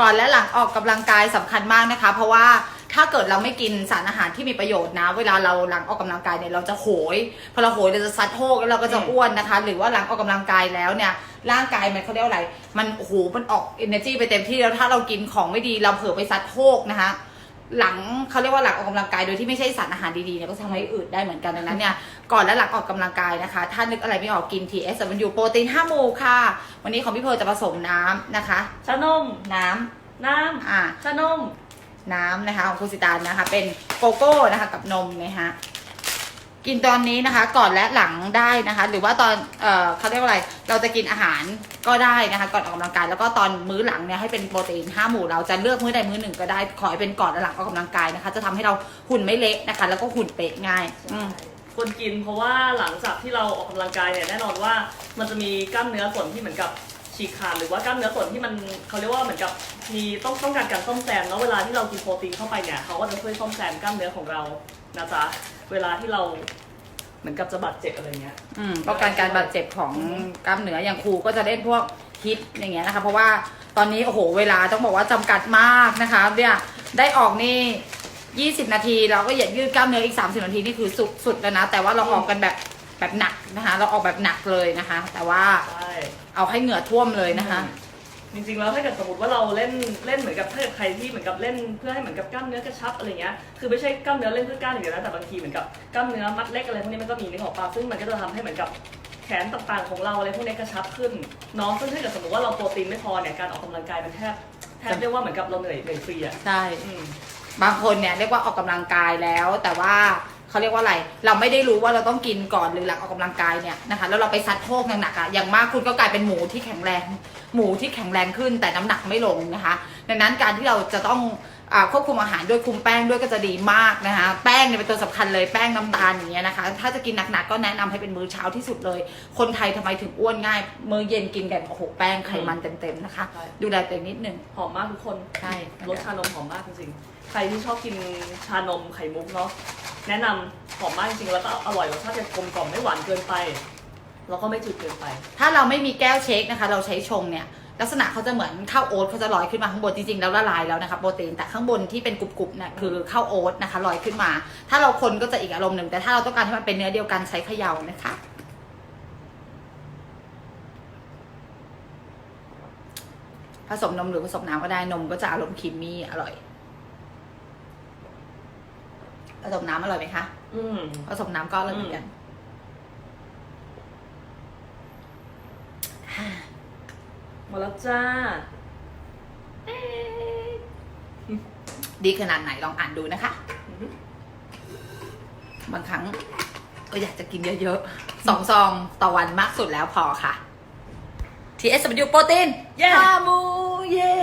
ก่อนและหลังออกกำลังกายสำคัญมากนะคะ เพราะว่าถ้าเกิดเราไม่กินสารอาหารที่มีประโยชน์นะ เวลาเราหลังออกกำลังกายเนี่ยเราจะโหยพอเราโหยเราจะซัดโฮกแล้วเราก็จะอ้วนนะคะ หรือว่าหลังออกกำลังกายแล้วเนี่ยร่างกายมันเขาเรียกว่าอะไร มันโอ้โหมันออก energy ไปเต็มที่แล้วถ้าเรากินของไม่ดีเราเผลอไปซัดโฮกนะคะ หลังเขาเรียกว่าหลังออกกำลังกายโดยที่ไม่ใช่สารอาหารดีๆเนี่ยก็จะทำให้อืดได้เหมือนกันดังนั้นเนี่ยก่อนและหลังออกกำลังกายนะคะ ถ้านึกอะไรไม่ออกกิน TS มันอยู่โปรตีน5หมู่ค่ะ วันนี้ของพี่เพร์ลจะผสมน้ำนะคะชานมน้ำน้อ่าำชานมน้ำนะคะของคุณสิตานนะคะ เป็นโกโก้นะคะกับนมนะคะ กินตอนนี้นะคะ ก่อนและหลังได้นะคะ หรือว่าตอนเอ่อเขาเรียกว่าอะไร เราจะกินอาหารก็ได้นะคะ ก่อนออกกำลังกายแล้วก็ตอนมื้อหลังเนี่ยให้เป็นโปรตีนห้าหมู่เราจะเลือกมื้อใดมื้อหนึ่งก็ได้ขอให้เป็นก่อนและหลังออกกำลังกายนะคะ จะทำให้เราหุ่นไม่เละนะคะ แล้วก็หุ่นเป๊ะง่ายอืมควรกินเพราะว่าหลังจากที่เราออกกำลังกายเนี่ยแน่นอนว่ามันจะมีกล้ามเนื้อส่วนที่เหมือนกับฉีกขาดหรือว่ากล้ามเนื้อส่วนที่มันเขาเรียกว่าเหมือนกับมีต้องต้องการการซ่อมแซมแล้วเวลาที่เรากินโปรตีนเข้าไปเนี่ยเขาก็จะช่วยซ่อมแซมกล้ามเนื้อของเรานะจ๊ะ เวลาที่เราเหมือนกับจะบาดเจ็บอะไรเงี้ย อืมป้องกันการบาดเจ็บของกล้ามเนื้ออย่างครูก็จะเล่นพวกฮิตอย่างเงี้ยนะคะ เพราะว่าตอนนี้โอ้โหเวลาต้องบอกว่าจำกัดมากนะคะเนี่ยได้ออกนี่ 20 นาทีเราก็อย่ายืดกล้ามเนื้ออีก 30 นาทีนี่คือสุดสุดแล้วนะ แต่ว่าเราออกกันแบบแบบหนักนะคะ เราออกแบบหนักเลยนะคะ แต่ว่าใช่ เอาให้เหงื่อท่วมเลยนะคะ จริงๆแล้วถ้าเกิดสมมติว่าเราเล่นเล่นเหมือนกับถ้าเกิดใครที่เหมือนกับเล่นเพื่อให้เหมือนกับกล้ามเนื้อกระชับอะไรเงี้ยคือไม่ใช่กล้ามเนื้อเล่นเพื่อกล้ามอย่างเดียวนะแต่บางทีเหมือนกับกล้ามเนื้อมัดเล็กอะไรพวกนี้มันก็มีนึกออกปะซึ่งมันก็จะทำให้เหมือนกับแขนต่างๆของเราอะไรพวกนี้กระชับขึ้นเน้องซึ่งถ้าเกิดสมมติว่าเราโปรตีนไม่พอเนี่ยการออกกำลังกายมันแทบแทบเรียกว่าเหมือนกับเราเหนื่อยเหนื่อยฟรีอะใช่ อืม บางคนเนี่ยเรียกว่าออกกำลังกายแล้ว แต่ว่า เขาเรียกว่าอะไร เราไม่ได้รู้ว่าเราต้องกินก่อนหรือหลังออกกำลังกายเนี่ยนะคะ แล้วเราไปซัดโพกหนักๆอะอย่างมากคุณก็กลายเป็นหมูที่แข็งแรง หมูที่แข็งแรงขึ้นแต่น้ำหนักไม่ลงนะคะ ดังนั้นการที่เราจะต้องอาควบคุมอาหารด้วยคุมแป้งด้วยก็จะดีมากนะคะ แป้งเนี่ยเป็นตัวสำคัญเลยแป้งน้ำตาลอย่างเงี้ยนะคะ ถ้าจะกินหนักๆก็แนะนำให้เป็นมื้อเช้าที่สุดเลย คนไทยทำไมถึงอ้วนง่าย มื้อเย็นกินกันโอ้โหแป้งไขมันเต็มๆนะคะใช่ดูแลตัวเองนิดนึงหอมมากทุกคนใช่รสชานมหอมมากจริงๆใครที่ชอบกินชานมไข่มุกเนาะ แนะนำหอมมากจริงๆแล้วก็อร่อยรสชาติจะกลมกล่อมไม่หวานเกินไป แล้วก็ไม่จืดเกินไป ถ้าเราไม่มีแก้วเช็คนะคะ เราใช้ชงเนี่ย ลักษณะเขาจะเหมือนข้าวโอ๊ตเขาจะลอยขึ้นมาข้างบนจริงๆแล้วละลายแล้วนะคะโปรตีนแต่ข้างบนที่เป็นกรุบๆเนี่ยคือข้าวโอ๊ตนะคะลอยขึ้นมา ถ้าเราคนก็จะอีกอารมณ์หนึ่งแต่ถ้าเราต้องการให้มันเป็นเนื้อเดียวกันใช้เขย่านะคะ ผสมนมหรือผสมน้ำก็ได้นมก็จะอารมณ์ครีมมี่อร่อย ผสมน้ำอร่อยไหมคะอืม ผสมน้ำก็อร่อยเหมือนกัน หมดแล้วจ้า ดีขนาดไหนลองอ่านดูนะคะ อือหือบางครั้งก็อยากจะกินเยอะๆสองซองต่อวันมากสุดแล้วพอค่ะ TS สมยูโปรตีนเย้ฮามูเย่